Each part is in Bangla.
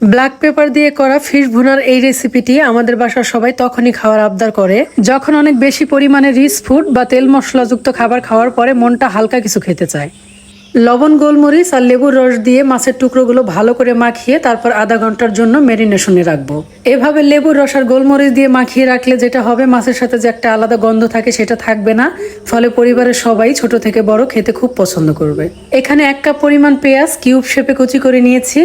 ব্ল্যাক পেপার দিয়ে করা ফিশ ভুনার এই রেসিপিটি আমাদের বাসার সবাই তখনই খাওয়ার আবদার করে। যখন অনেক বেশি পরিমাণে রিচ ফুড বা তেল মশলাযুক্ত খাবার খাওয়ার পরে মনটা হালকা কিছু খেতে চায়। লবণ, গোলমরিচ আর লেবুর রস দিয়ে মাছের টুকরোগুলো ভালো করে মাখিয়ে তারপর আধা ঘণ্টার জন্য মেরিনেশনে রাখব। এভাবে লেবুর রস আর গোলমরিচ দিয়ে মাখিয়ে রাখলে যেটা হবে, মাছের সাথে যে একটা আলাদা গন্ধ থাকে সেটা থাকবে না। ফলে পরিবারের সবাই ছোট থেকে বড় খেতে খুব পছন্দ করবে। এখানে এক কাপ পরিমাণ পেঁয়াজ কিউব শেপে কুচি করে নিয়েছি।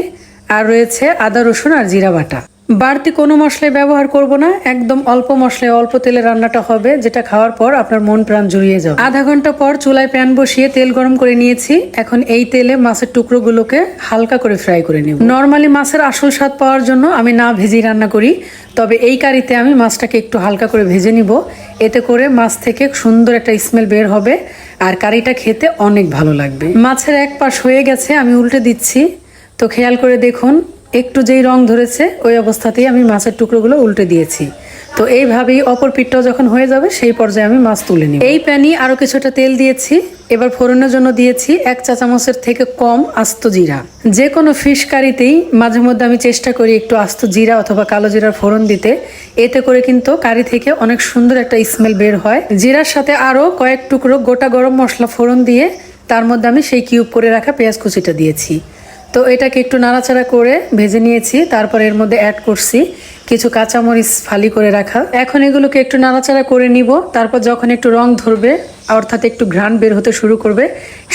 আর রয়েছে আদা, রসুন আর জিরা বাটা। বাড়তি কোনো মশলাই ব্যবহার করব না, একদম অল্প মশলায় অল্প তেলে রান্নাটা হবে, যেটা খাওয়ার পর আপনার মন প্রাণ জুড়িয়ে যাবে। আধা ঘণ্টা পর চুলায় প্যান বসিয়ে তেল গরম করে নিয়েছি, এখন এই তেলে মাছের টুকরোগুলোকে হালকা করে ফ্রাই করে নেব। নর্মালি মাছের আসল স্বাদ পাওয়ার জন্য আমি না ভেজে রান্না করি, তবে এই কারিতে আমি মাছটাকে একটু হালকা করে ভেজে নিব, এতে করে মাছ থেকে সুন্দর একটা স্মেল বের হবে, আর কারিটা খেতে অনেক ভালো লাগবে। মাছের এক পাশ হয়ে গেছে, আমি উল্টে দিচ্ছি। তো খেয়াল করে দেখুন, একটু যেই রং ধরেছে, ওই অবস্থাতেই আমি মাছের টুকরোগুলো উল্টে দিয়েছি। তো এইভাবেই অপর পিঠটাও যখন হয়ে যাবে, সেই পর্যায়ে আমি মাছ তুলে নিই এই প্যানি আরও কিছুটা তেল দিয়েছি, এবার ফোড়নের জন্য দিয়েছি এক চা চামচের থেকে কম আস্ত জিরা। যে কোনো ফিশ কারিতেই মাঝে মধ্যে আমি চেষ্টা করি একটু আস্ত জিরা অথবা কালো জিরার ফোড়ন দিতে। এতে করে কিন্তু কারি থেকে অনেক সুন্দর একটা স্মেল বের হয়। জিরার সাথে আরও কয়েক টুকরো গোটা গরম মশলা ফোড়ন দিয়ে, তার মধ্যে আমি সেই কিউব করে রাখা পেঁয়াজ কুচিটা দিয়েছি। তো এটাকে একটু নাড়াচাড়া করে ভেজে নিয়েছি, তারপর এর মধ্যে অ্যাড করছি কিছু কাঁচামরিচ ফালি করে রাখা। এখন এগুলোকে একটু নাড়াচাড়া করে নিব, তারপর যখন একটু রং ধরবে অর্থাৎ একটু ঘ্রাণ বের হতে শুরু করবে,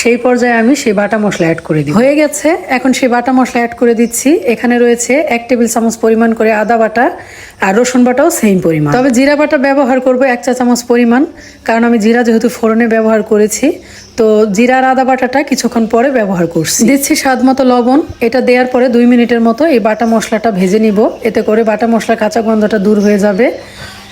সেই পর্যায়ে আমি সেই বাটা মশলা অ্যাড করে দিই হয়ে গেছে, এখন সেই বাটা মশলা অ্যাড করে দিচ্ছি। এখানে রয়েছে এক টেবিল চামচ পরিমাণ করে আদা বাটা আর রসুন বাটাও সেম পরিমাণ। তবে জিরা বাটা ব্যবহার করব এক চা চামচ পরিমাণ, কারণ আমি জিরা যেহেতু ফোড়নে ব্যবহার করেছি, তো জিরার আদা বাটাটা কিছুক্ষণ পরে ব্যবহার করছি। দিচ্ছি স্বাদ মতো লবণ। এটা দেওয়ার পরে দুই মিনিটের মতো এই বাটা মশলাটা ভেজে নিব। এতে করে বাটা মশলার কাঁচা গন্ধটা দূর হয়ে যাবে।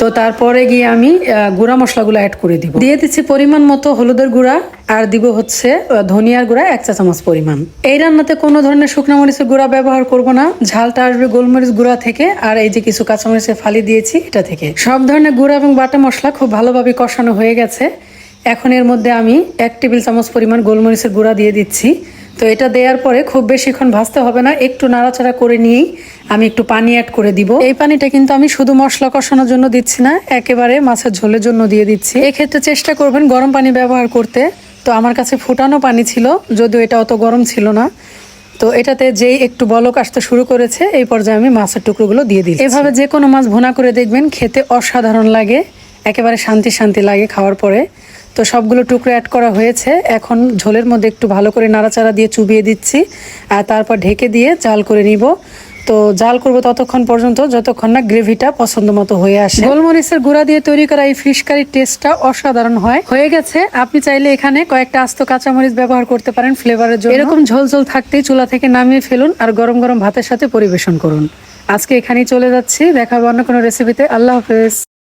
তো তারপরে গিয়ে আমি গুঁড়া মশলাগুলো অ্যাড করে দিব। দিয়ে দিচ্ছি পরিমাণ মতো হলুদের গুঁড়া, আর দিব হচ্ছে ধনিয়ার গুঁড়া, এক চা চামচ পরিমাণ। এই রান্নাতে কোনো ধরনের শুকনো মরিচের গুঁড়া ব্যবহার করব না। ঝালটা আসবে গোলমরিচ গুঁড়া থেকে, আর এই যে কিছু কাঁচামরিচের ফালি দিয়েছি, এটা থেকে। সব ধরনের গুঁড়া এবং বাটা মশলা খুব ভালোভাবে কষানো হয়ে গেছে। এখন এর মধ্যে আমি এক টেবিল চামচ পরিমাণ গোলমরিচের গুঁড়া দিয়ে দিচ্ছি। তো এটা দেওয়ার পরে খুব বেশিক্ষণ ভাজতে হবে না, একটু নাড়াচাড়া করে নিয়েই আমি একটু পানি অ্যাড করে দিব। এই পানিটা কিন্তু আমি শুধু মশলা কষানোর জন্য দিচ্ছি না, একেবারে মাছের ঝোলের জন্য দিয়ে দিচ্ছি। এক্ষেত্রে চেষ্টা করবেন গরম পানি ব্যবহার করতে। তো আমার কাছে ফুটানো পানি ছিল, যদিও এটা অত গরম ছিল না। তো এটাতে যেই একটু বলক আসতে শুরু করেছে, এই পর্যায়ে আমি মাছের টুকরোগুলো দিয়ে দিই এভাবে যে কোনো মাছ ভুনা করে দেখবেন, খেতে অসাধারণ লাগে, একেবারে শান্তি শান্তি লাগে খাওয়ার পরে। তো সবগুলো টুকরো অ্যাড করা হয়েছে। এখন ঝোলের মধ্যে একটু ভালো করে নাড়াচাড়া দিয়ে চুবিয়ে দিচ্ছি আর তারপর ঢেকে দিয়ে জাল করে নিব। তো জাল করব ততক্ষণ পর্যন্ত, যতক্ষণ না গ্রেভিটা পছন্দ মতো হয়ে আসে। গোলমরিচের গুঁড়া দিয়ে তৈরি করা এই ফিশ কারির টেস্টটা অসাধারণ হয়। হয়ে গেছে। আপনি চাইলে এখানে কয়েকটা আস্ত কাঁচামরিচ ব্যবহার করতে পারেন ফ্লেভারের জন্য। এরকম ঝোল ঝোল থাকতেই চুলা থেকে নামিয়ে ফেলুন আর গরম গরম ভাতের সাথে পরিবেশন করুন। আজকে এখানেই চলে যাচ্ছি। দেখা অন্য কোনো রেসিপিতে আল্লাহ হাফেজ।